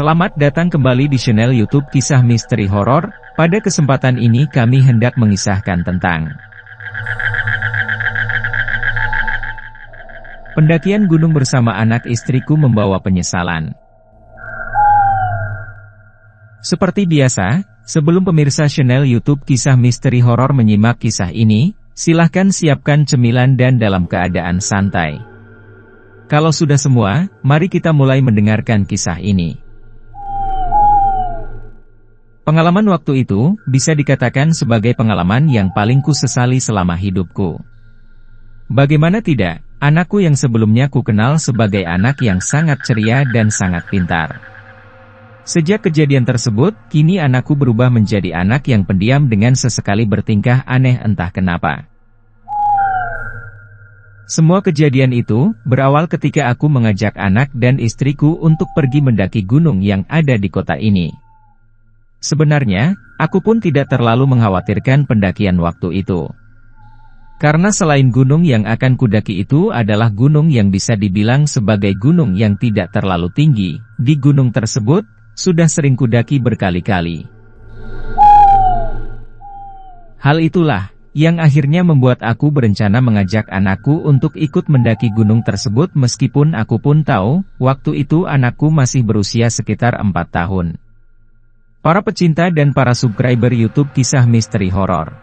Selamat datang kembali di channel YouTube Kisah Misteri Horor. Pada kesempatan ini kami hendak mengisahkan tentang pendakian gunung bersama anak istriku membawa penyesalan. Seperti biasa, sebelum pemirsa channel YouTube Kisah Misteri Horor menyimak kisah ini, silahkan siapkan cemilan dan dalam keadaan santai. Kalau sudah semua, mari kita mulai mendengarkan kisah ini. Pengalaman waktu itu, bisa dikatakan sebagai pengalaman yang paling ku sesali selama hidupku. Bagaimana tidak, anakku yang sebelumnya ku kenal sebagai anak yang sangat ceria dan sangat pintar. Sejak kejadian tersebut, kini anakku berubah menjadi anak yang pendiam dengan sesekali bertingkah aneh entah kenapa. Semua kejadian itu, berawal ketika aku mengajak anak dan istriku untuk pergi mendaki gunung yang ada di kota ini. Sebenarnya, aku pun tidak terlalu mengkhawatirkan pendakian waktu itu. Karena selain gunung yang akan kudaki itu adalah gunung yang bisa dibilang sebagai gunung yang tidak terlalu tinggi, di gunung tersebut, sudah sering kudaki berkali-kali. Hal itulah, yang akhirnya membuat aku berencana mengajak anakku untuk ikut mendaki gunung tersebut meskipun aku pun tahu, waktu itu anakku masih berusia sekitar 4 tahun. Para pecinta dan para subscriber YouTube kisah misteri horor.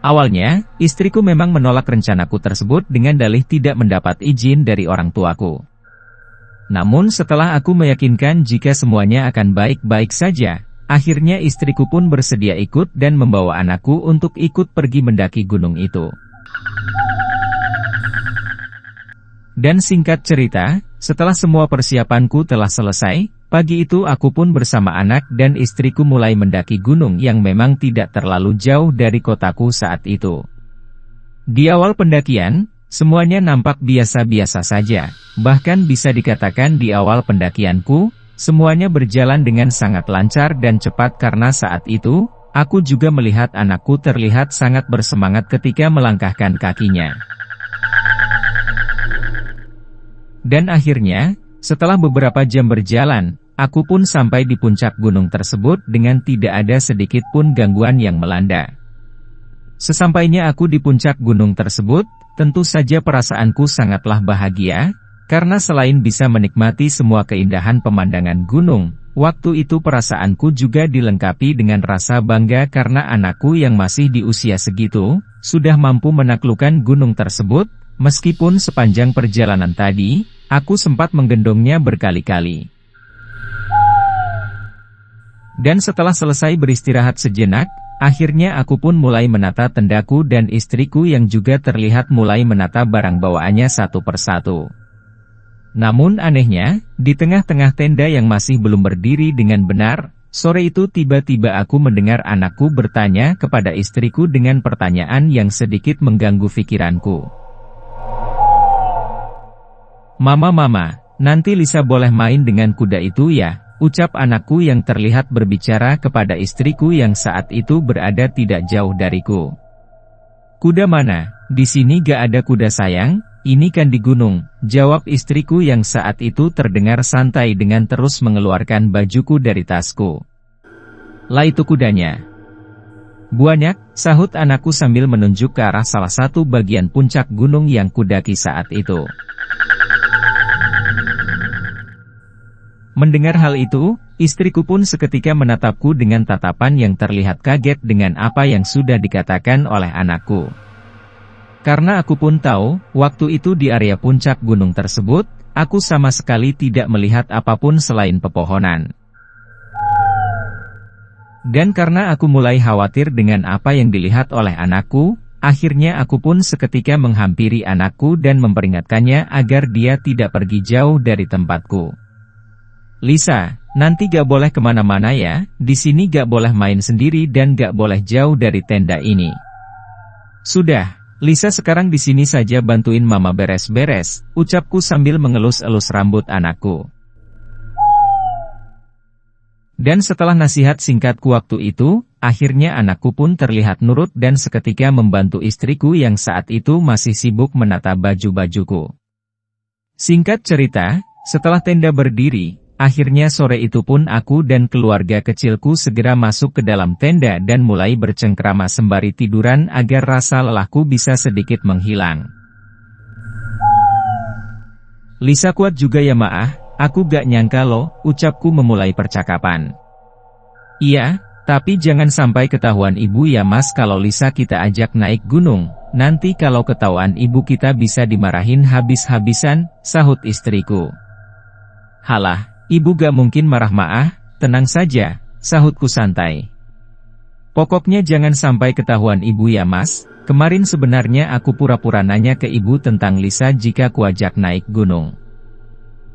Awalnya, istriku memang menolak rencanaku tersebut dengan dalih tidak mendapat izin dari orang tuaku. Namun setelah aku meyakinkan jika semuanya akan baik-baik saja, akhirnya istriku pun bersedia ikut dan membawa anakku untuk ikut pergi mendaki gunung itu. Dan singkat cerita, setelah semua persiapanku telah selesai, Pagi itu aku pun bersama anak dan istriku mulai mendaki gunung yang memang tidak terlalu jauh dari kotaku saat itu. Di awal pendakian, semuanya nampak biasa-biasa saja, bahkan bisa dikatakan di awal pendakianku, semuanya berjalan dengan sangat lancar dan cepat karena saat itu, aku juga melihat anakku terlihat sangat bersemangat ketika melangkahkan kakinya. Dan akhirnya, setelah beberapa jam berjalan, aku pun sampai di puncak gunung tersebut dengan tidak ada sedikit pun gangguan yang melanda. Sesampainya aku di puncak gunung tersebut, tentu saja perasaanku sangatlah bahagia, karena selain bisa menikmati semua keindahan pemandangan gunung, waktu itu perasaanku juga dilengkapi dengan rasa bangga karena anakku yang masih di usia segitu, sudah mampu menaklukkan gunung tersebut, meskipun sepanjang perjalanan tadi, Aku sempat menggendongnya berkali-kali. Dan setelah selesai beristirahat sejenak, akhirnya aku pun mulai menata tendaku dan istriku yang juga terlihat mulai menata barang bawaannya satu persatu. Namun anehnya, di tengah-tengah tenda yang masih belum berdiri dengan benar, sore itu tiba-tiba aku mendengar anakku bertanya kepada istriku dengan pertanyaan yang sedikit mengganggu pikiranku. Mama-mama, nanti Lisa boleh main dengan kuda itu ya, ucap anakku yang terlihat berbicara kepada istriku yang saat itu berada tidak jauh dariku. Kuda mana? Di sini gak ada kuda sayang, ini kan di gunung, jawab istriku yang saat itu terdengar santai dengan terus mengeluarkan bajuku dari tasku. Lah itu kudanya. Banyak, sahut anakku sambil menunjuk ke arah salah satu bagian puncak gunung yang kudaki saat itu. Mendengar hal itu, istriku pun seketika menatapku dengan tatapan yang terlihat kaget dengan apa yang sudah dikatakan oleh anakku. Karena aku pun tahu, waktu itu di area puncak gunung tersebut, aku sama sekali tidak melihat apa pun selain pepohonan. Dan karena aku mulai khawatir dengan apa yang dilihat oleh anakku, akhirnya aku pun seketika menghampiri anakku dan memperingatkannya agar dia tidak pergi jauh dari tempatku. Lisa, nanti gak boleh ke mana-mana ya, di sini gak boleh main sendiri dan gak boleh jauh dari tenda ini. Sudah, Lisa sekarang di sini saja bantuin mama beres-beres, ucapku sambil mengelus-elus rambut anakku. Dan setelah nasihat singkatku waktu itu, akhirnya anakku pun terlihat nurut dan seketika membantu istriku yang saat itu masih sibuk menata baju-bajuku. Singkat cerita, setelah tenda berdiri, akhirnya sore itu pun aku dan keluarga kecilku segera masuk ke dalam tenda dan mulai bercengkrama sembari tiduran agar rasa lelahku bisa sedikit menghilang. Lisa kuat juga ya maah, aku gak nyangka loh, ucapku memulai percakapan. Iya, tapi jangan sampai ketahuan ibu ya mas kalau Lisa kita ajak naik gunung, nanti kalau ketahuan ibu kita bisa dimarahin habis-habisan, sahut istriku. Halah, ibu gak mungkin marah maah, tenang saja, sahutku santai. Pokoknya jangan sampai ketahuan ibu ya mas, kemarin sebenarnya aku pura-pura nanya ke ibu tentang Lisa jika kuajak naik gunung.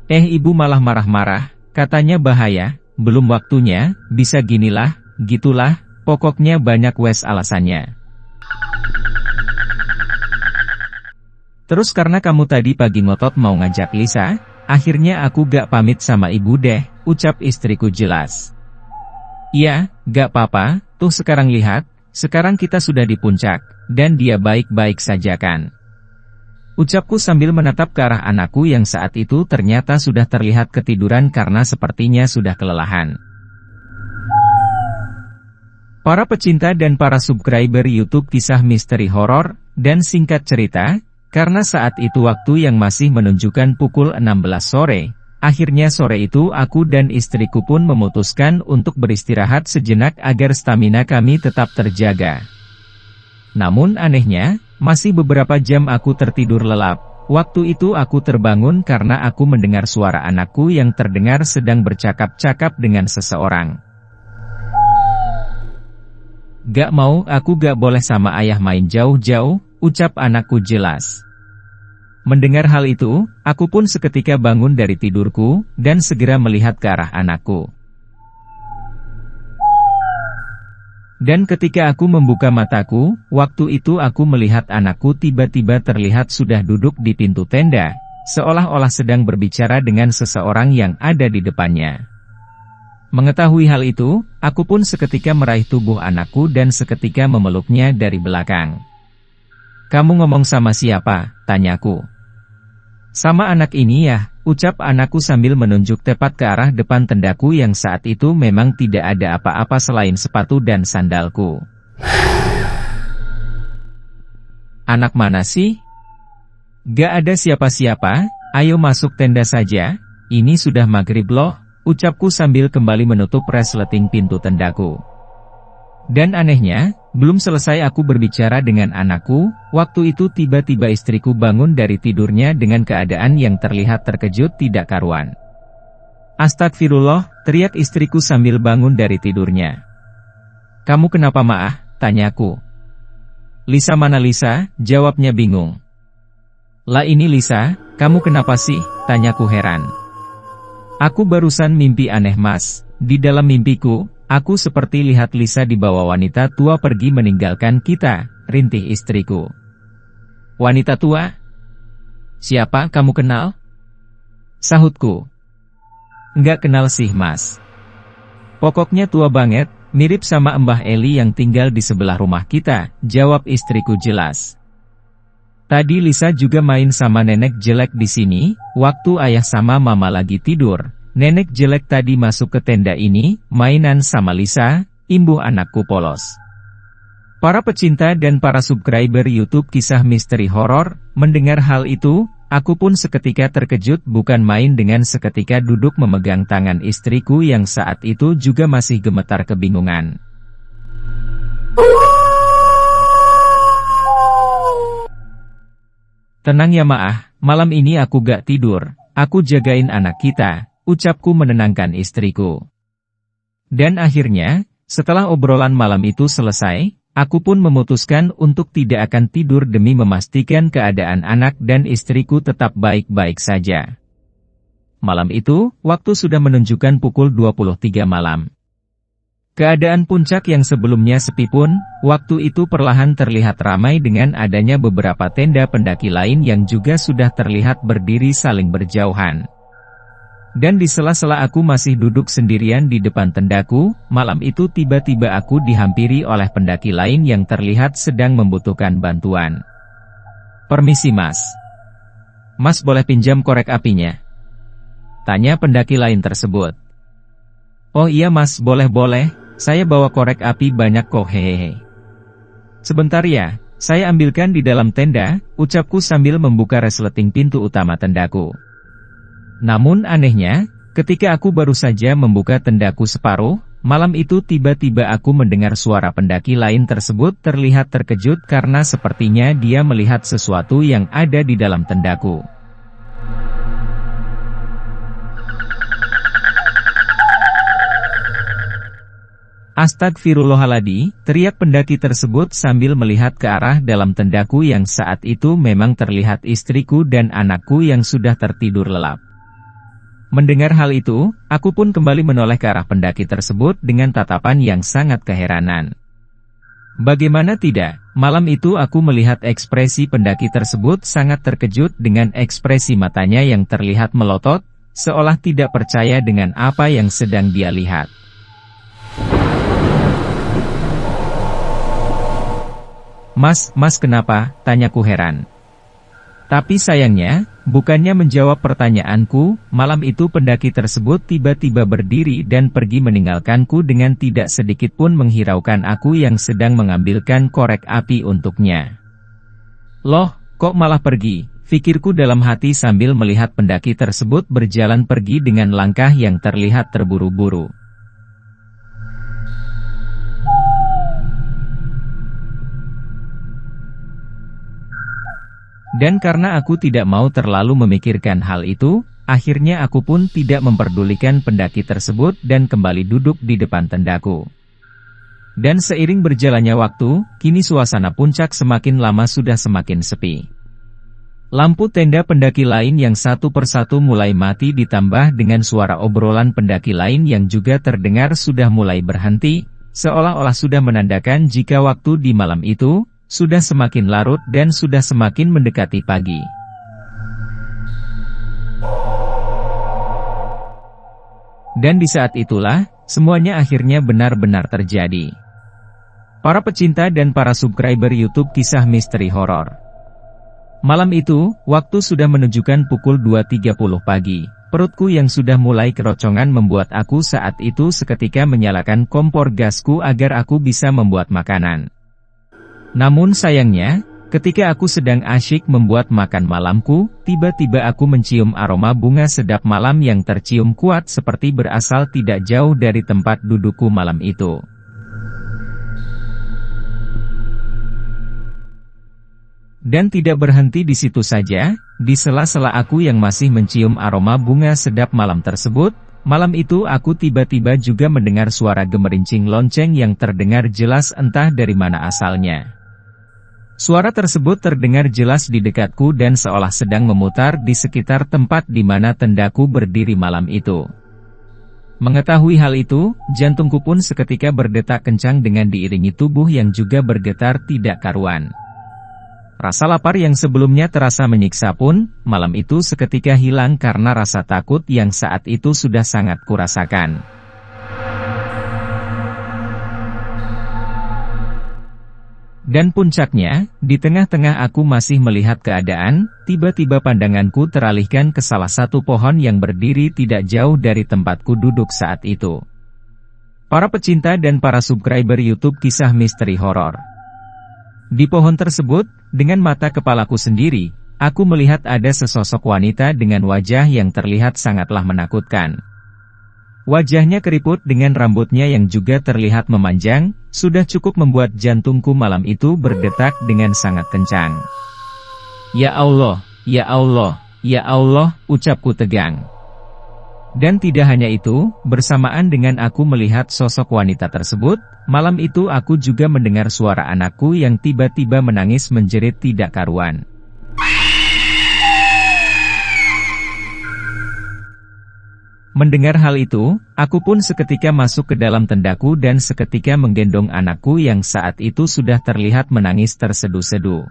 Eh ibu malah marah-marah, katanya bahaya, belum waktunya, bisa ginilah, gitulah, pokoknya banyak wes alasannya. Terus karena kamu tadi pagi ngotot mau ngajak Lisa, akhirnya aku gak pamit sama ibu deh, ucap istriku jelas. Iya, gak apa-apa, tuh sekarang lihat, sekarang kita sudah di puncak, dan dia baik-baik saja kan. Ucapku sambil menatap ke arah anakku yang saat itu ternyata sudah terlihat ketiduran karena sepertinya sudah kelelahan. Para pecinta dan para subscriber YouTube kisah misteri horor dan singkat cerita, karena saat itu waktu yang masih menunjukkan pukul 16 sore, akhirnya sore itu aku dan istriku pun memutuskan untuk beristirahat sejenak agar stamina kami tetap terjaga. Namun anehnya, masih beberapa jam aku tertidur lelap. Waktu itu aku terbangun karena aku mendengar suara anakku yang terdengar sedang bercakap-cakap dengan seseorang. Gak mau, aku gak boleh sama ayah main jauh-jauh, ucap anakku jelas. Mendengar hal itu, aku pun seketika bangun dari tidurku, dan segera melihat ke arah anakku. Dan ketika aku membuka mataku, waktu itu aku melihat anakku tiba-tiba terlihat sudah duduk di pintu tenda, seolah-olah sedang berbicara dengan seseorang yang ada di depannya. Mengetahui hal itu, aku pun seketika meraih tubuh anakku dan seketika memeluknya dari belakang. Kamu ngomong sama siapa? Tanyaku. Sama anak ini ya, ucap anakku sambil menunjuk tepat ke arah depan tendaku yang saat itu memang tidak ada apa-apa selain sepatu dan sandalku. Anak mana sih? Gak ada siapa-siapa, ayo masuk tenda saja, ini sudah maghrib loh, ucapku sambil kembali menutup resleting pintu tendaku. Dan anehnya, belum selesai aku berbicara dengan anakku, waktu itu tiba-tiba istriku bangun dari tidurnya dengan keadaan yang terlihat terkejut tidak karuan. Astagfirullah, teriak istriku sambil bangun dari tidurnya. Kamu kenapa maah? Tanyaku. Lisa mana Lisa? Jawabnya bingung. Lah ini Lisa, kamu kenapa sih? Tanyaku heran. Aku barusan mimpi aneh mas. Di dalam mimpiku, Aku seperti lihat Lisa dibawa wanita tua pergi meninggalkan kita, rintih istriku. Wanita tua? Siapa kamu kenal? Sahutku. Enggak kenal sih mas. Pokoknya tua banget, mirip sama Mbah Eli yang tinggal di sebelah rumah kita, jawab istriku jelas. Tadi Lisa juga main sama nenek jelek di sini, waktu ayah sama mama lagi tidur, Nenek jelek tadi masuk ke tenda ini, mainan sama Lisa, imbuh anakku polos. Para pecinta dan para subscriber YouTube kisah misteri horor, mendengar hal itu, aku pun seketika terkejut bukan main dengan seketika duduk memegang tangan istriku yang saat itu juga masih gemetar kebingungan. Tenang ya maah, malam ini aku gak tidur, aku jagain anak kita, ucapku menenangkan istriku. Dan akhirnya, setelah obrolan malam itu selesai, aku pun memutuskan untuk tidak akan tidur demi memastikan keadaan anak dan istriku tetap baik-baik saja. Malam itu, waktu sudah menunjukkan pukul 23 malam. Keadaan puncak yang sebelumnya sepi pun, waktu itu perlahan terlihat ramai dengan adanya beberapa tenda pendaki lain yang juga sudah terlihat berdiri saling berjauhan. Dan di sela-sela aku masih duduk sendirian di depan tendaku, malam itu tiba-tiba aku dihampiri oleh pendaki lain yang terlihat sedang membutuhkan bantuan. Permisi mas. Mas boleh pinjam korek apinya? Tanya pendaki lain tersebut. Oh iya mas, boleh-boleh, saya bawa korek api banyak kok hehehe. Sebentar ya, saya ambilkan di dalam tenda, ucapku sambil membuka resleting pintu utama tendaku. Namun anehnya, ketika aku baru saja membuka tendaku separuh, malam itu tiba-tiba aku mendengar suara pendaki lain tersebut terlihat terkejut karena sepertinya dia melihat sesuatu yang ada di dalam tendaku. Astagfirullahaladi, teriak pendaki tersebut sambil melihat ke arah dalam tendaku yang saat itu memang terlihat istriku dan anakku yang sudah tertidur lelap. Mendengar hal itu, aku pun kembali menoleh ke arah pendaki tersebut dengan tatapan yang sangat keheranan. Bagaimana tidak, malam itu aku melihat ekspresi pendaki tersebut sangat terkejut dengan ekspresi matanya yang terlihat melotot, seolah tidak percaya dengan apa yang sedang dia lihat. Mas, mas kenapa? Tanyaku heran. Tapi sayangnya, bukannya menjawab pertanyaanku, malam itu pendaki tersebut tiba-tiba berdiri dan pergi meninggalkanku dengan tidak sedikit pun menghiraukan aku yang sedang mengambilkan korek api untuknya. Loh, kok malah pergi? Fikirku dalam hati sambil melihat pendaki tersebut berjalan pergi dengan langkah yang terlihat terburu-buru. Dan karena aku tidak mau terlalu memikirkan hal itu, akhirnya aku pun tidak memperdulikan pendaki tersebut dan kembali duduk di depan tendaku. Dan seiring berjalannya waktu, kini suasana puncak semakin lama sudah semakin sepi. Lampu tenda pendaki lain yang satu persatu mulai mati ditambah dengan suara obrolan pendaki lain yang juga terdengar sudah mulai berhenti, seolah-olah sudah menandakan jika waktu di malam itu, sudah semakin larut dan sudah semakin mendekati pagi. Dan di saat itulah, semuanya akhirnya benar-benar terjadi. Para pecinta dan para subscriber YouTube kisah misteri horor. Malam itu, waktu sudah menunjukkan pukul 2.30 pagi. Perutku yang sudah mulai kerocongan membuat aku saat itu seketika menyalakan kompor gasku agar aku bisa membuat makanan. Namun sayangnya, ketika aku sedang asyik membuat makan malamku, tiba-tiba aku mencium aroma bunga sedap malam yang tercium kuat seperti berasal tidak jauh dari tempat dudukku malam itu. Dan tidak berhenti di situ saja, di sela-sela aku yang masih mencium aroma bunga sedap malam tersebut, malam itu aku tiba-tiba juga mendengar suara gemerincing lonceng yang terdengar jelas entah dari mana asalnya. Suara tersebut terdengar jelas di dekatku dan seolah sedang memutar di sekitar tempat di mana tendaku berdiri malam itu. Mengetahui hal itu, jantungku pun seketika berdetak kencang dengan diiringi tubuh yang juga bergetar tidak karuan. Rasa lapar yang sebelumnya terasa menyiksa pun, malam itu seketika hilang karena rasa takut yang saat itu sudah sangat kurasakan. Dan puncaknya, di tengah-tengah aku masih melihat keadaan, tiba-tiba pandanganku teralihkan ke salah satu pohon yang berdiri tidak jauh dari tempatku duduk saat itu. Para pecinta dan para subscriber YouTube kisah misteri horor. Di pohon tersebut, dengan mata kepalaku sendiri, aku melihat ada sesosok wanita dengan wajah yang terlihat sangatlah menakutkan. Wajahnya keriput dengan rambutnya yang juga terlihat memanjang, sudah cukup membuat jantungku malam itu berdetak dengan sangat kencang. Ya Allah, ya Allah, ya Allah, ucapku tegang. Dan tidak hanya itu, bersamaan dengan aku melihat sosok wanita tersebut, malam itu aku juga mendengar suara anakku yang tiba-tiba menangis menjerit tidak karuan. Mendengar hal itu, aku pun seketika masuk ke dalam tendaku dan seketika menggendong anakku yang saat itu sudah terlihat menangis terseduh-seduh.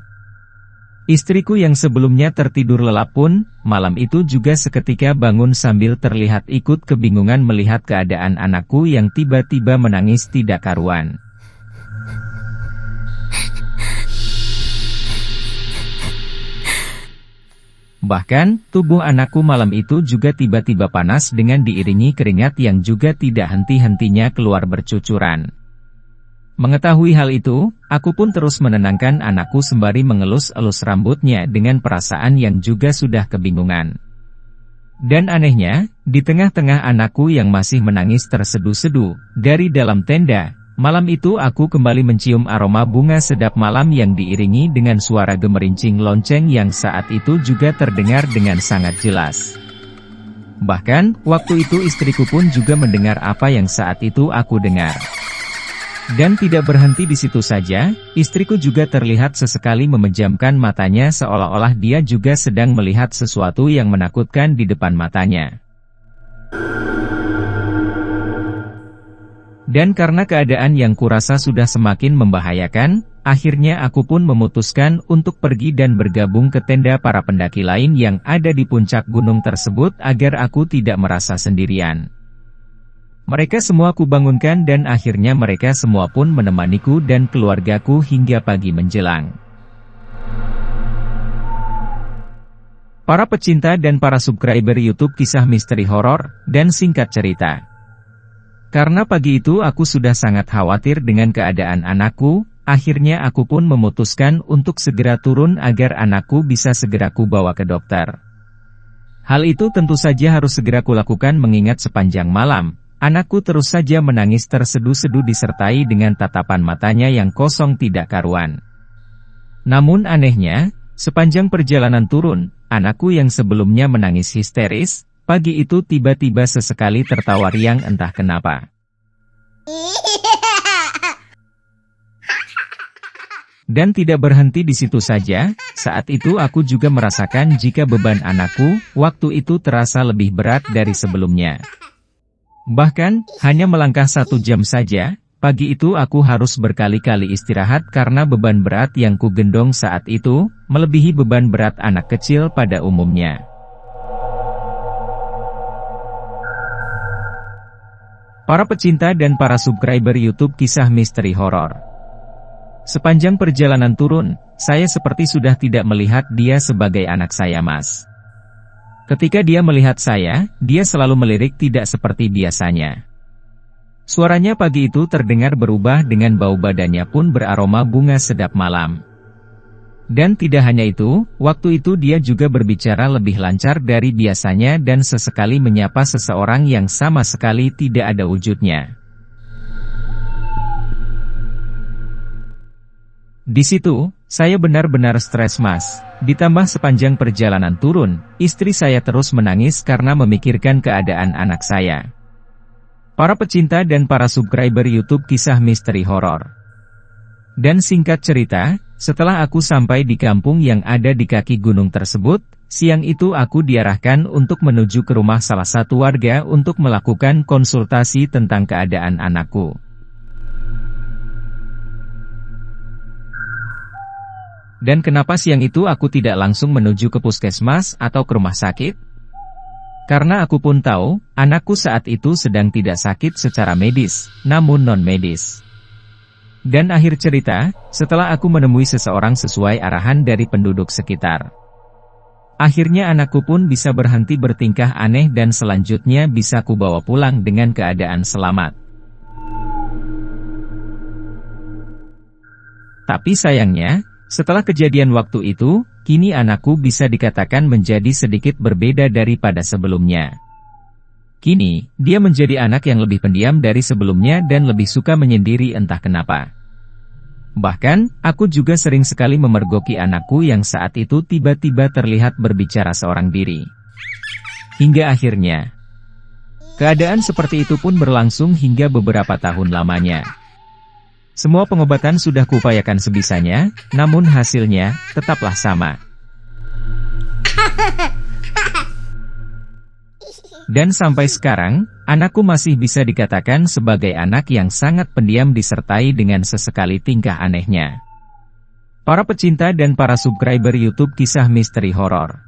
Istriku yang sebelumnya tertidur lelap pun, malam itu juga seketika bangun sambil terlihat ikut kebingungan melihat keadaan anakku yang tiba-tiba menangis tidak karuan. Bahkan, tubuh anakku malam itu juga tiba-tiba panas dengan diiringi keringat yang juga tidak henti-hentinya keluar bercucuran. Mengetahui hal itu, aku pun terus menenangkan anakku sembari mengelus-elus rambutnya dengan perasaan yang juga sudah kebingungan. Dan anehnya, di tengah-tengah anakku yang masih menangis terseduh-seduh, dari dalam tenda, Malam itu aku kembali mencium aroma bunga sedap malam yang diiringi dengan suara gemerincing lonceng yang saat itu juga terdengar dengan sangat jelas. Bahkan, waktu itu istriku pun juga mendengar apa yang saat itu aku dengar. Dan tidak berhenti di situ saja, istriku juga terlihat sesekali memejamkan matanya seolah-olah dia juga sedang melihat sesuatu yang menakutkan di depan matanya. Dan karena keadaan yang kurasa sudah semakin membahayakan, akhirnya aku pun memutuskan untuk pergi dan bergabung ke tenda para pendaki lain yang ada di puncak gunung tersebut agar aku tidak merasa sendirian. Mereka semua kubangunkan dan akhirnya mereka semua pun menemaniku dan keluargaku hingga pagi menjelang. Para pecinta dan para subscriber YouTube kisah misteri horor dan singkat cerita. Karena pagi itu aku sudah sangat khawatir dengan keadaan anakku, akhirnya aku pun memutuskan untuk segera turun agar anakku bisa segera kubawa ke dokter. Hal itu tentu saja harus segera kulakukan mengingat sepanjang malam, anakku terus saja menangis terseduh-seduh disertai dengan tatapan matanya yang kosong tidak karuan. Namun anehnya, sepanjang perjalanan turun, anakku yang sebelumnya menangis histeris, Pagi itu tiba-tiba sesekali tertawa riang entah kenapa. Dan tidak berhenti di situ saja, saat itu aku juga merasakan jika beban anakku, waktu itu terasa lebih berat dari sebelumnya. Bahkan, hanya melangkah satu jam saja, pagi itu aku harus berkali-kali istirahat karena beban berat yang ku gendong saat itu, melebihi beban berat anak kecil pada umumnya. Para pecinta dan para subscriber YouTube kisah misteri horor. Sepanjang perjalanan turun, saya seperti sudah tidak melihat dia sebagai anak saya mas. Ketika dia melihat saya, dia selalu melirik tidak seperti biasanya. Suaranya pagi itu terdengar berubah dengan bau badannya pun beraroma bunga sedap malam. Dan tidak hanya itu, waktu itu dia juga berbicara lebih lancar dari biasanya dan sesekali menyapa seseorang yang sama sekali tidak ada wujudnya. Di situ, saya benar-benar stres mas. Ditambah sepanjang perjalanan turun, istri saya terus menangis karena memikirkan keadaan anak saya. Para pecinta dan para subscriber YouTube kisah misteri horor. Dan singkat cerita, setelah aku sampai di kampung yang ada di kaki gunung tersebut, siang itu aku diarahkan untuk menuju ke rumah salah satu warga untuk melakukan konsultasi tentang keadaan anakku. Dan kenapa siang itu aku tidak langsung menuju ke puskesmas atau ke rumah sakit? Karena aku pun tahu, anakku saat itu sedang tidak sakit secara medis, namun non-medis. Dan akhir cerita, setelah aku menemui seseorang sesuai arahan dari penduduk sekitar. Akhirnya anakku pun bisa berhenti bertingkah aneh dan selanjutnya bisa kubawa pulang dengan keadaan selamat. Tapi sayangnya, setelah kejadian waktu itu, kini anakku bisa dikatakan menjadi sedikit berbeda daripada sebelumnya. Kini, dia menjadi anak yang lebih pendiam dari sebelumnya dan lebih suka menyendiri entah kenapa. Bahkan, aku juga sering sekali memergoki anakku yang saat itu tiba-tiba terlihat berbicara seorang diri. Hingga akhirnya, keadaan seperti itu pun berlangsung hingga beberapa tahun lamanya. Semua pengobatan sudah kupayakan sebisanya, namun hasilnya tetaplah sama. Dan sampai sekarang, anakku masih bisa dikatakan sebagai anak yang sangat pendiam disertai dengan sesekali tingkah anehnya. Para pecinta dan para subscriber YouTube kisah misteri horor.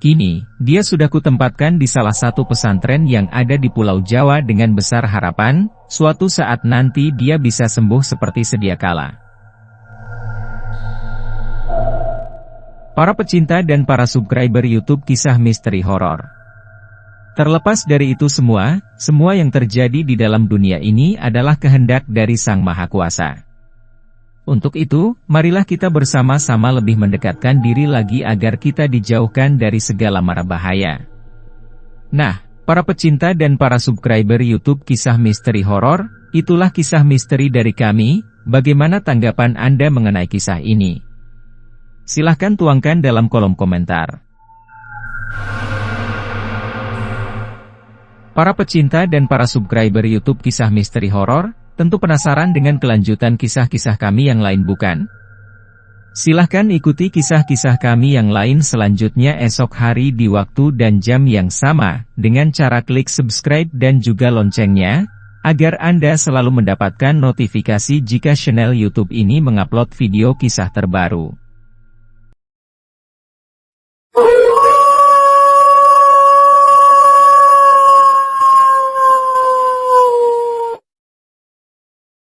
Kini, dia sudah kutempatkan di salah satu pesantren yang ada di Pulau Jawa dengan besar harapan, suatu saat nanti dia bisa sembuh seperti sedia kala. Para pecinta dan para subscriber YouTube kisah misteri horor. Terlepas dari itu semua, semua yang terjadi di dalam dunia ini adalah kehendak dari Sang Maha Kuasa. Untuk itu, marilah kita bersama-sama lebih mendekatkan diri lagi agar kita dijauhkan dari segala mara bahaya. Nah, para pecinta dan para subscriber YouTube kisah misteri horor, itulah kisah misteri dari kami, bagaimana tanggapan Anda mengenai kisah ini? Silahkan tuangkan dalam kolom komentar. Para pecinta dan para subscriber YouTube kisah misteri horor, Tentu penasaran dengan kelanjutan kisah-kisah kami yang lain bukan? Silahkan ikuti kisah-kisah kami yang lain selanjutnya esok hari di waktu dan jam yang sama, dengan cara klik subscribe dan juga loncengnya, agar Anda selalu mendapatkan notifikasi jika channel YouTube ini mengupload video kisah terbaru.